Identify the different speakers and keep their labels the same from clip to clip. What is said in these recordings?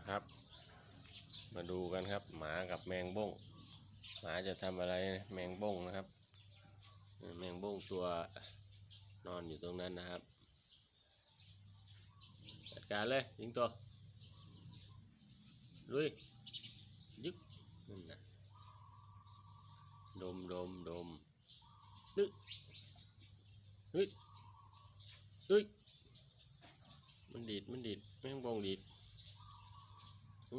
Speaker 1: นะครับ มาดูกันครับ หมากับแมงบ้งหมาจะทำอะไรแมงบ้งนะครับ แมงบ้งตัวนอนอยู่ตรงนั้นนะครับจัดการเลยยิงตัวลุยยึกนั่นนะดมดมดมนึกเฮ้ยเฮ้ยมันดีดมันดีดแมงบ้งดีดอืมเห็นปะเอาเฮ้ยเป็นไงดีด ดี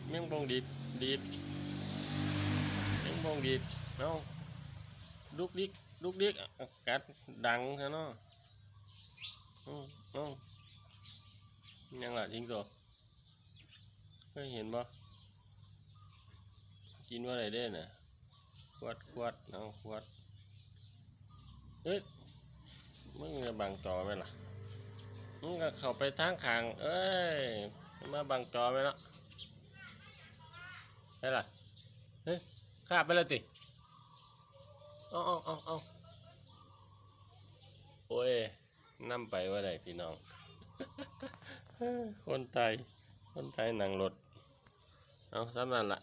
Speaker 1: ดแมงบงดีดดีดแมงบงดีดเอาลุกดิกลุกดิกอะกัดดังซะเนาะอืม เอายังล่ะจริงตัวเคยเห็นบ่กินว่าอะไรได้น่ะขวดขวดเอาขวดเอ้ยมึงจะบังจอไหมล่ะมึงก็เข้าไปทางขางเอ้ยมาบังจอไหมเนาะได้ล่ะเฮ้ยข้าไปแล้วติเอาเอาเอาเอาโอ้ยนำไปว่าไดพี่น้อง คนไทย คนไทยนั่งรถ เอาสำนั้นละ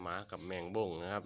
Speaker 1: หมากับแมงบ่งนะครับ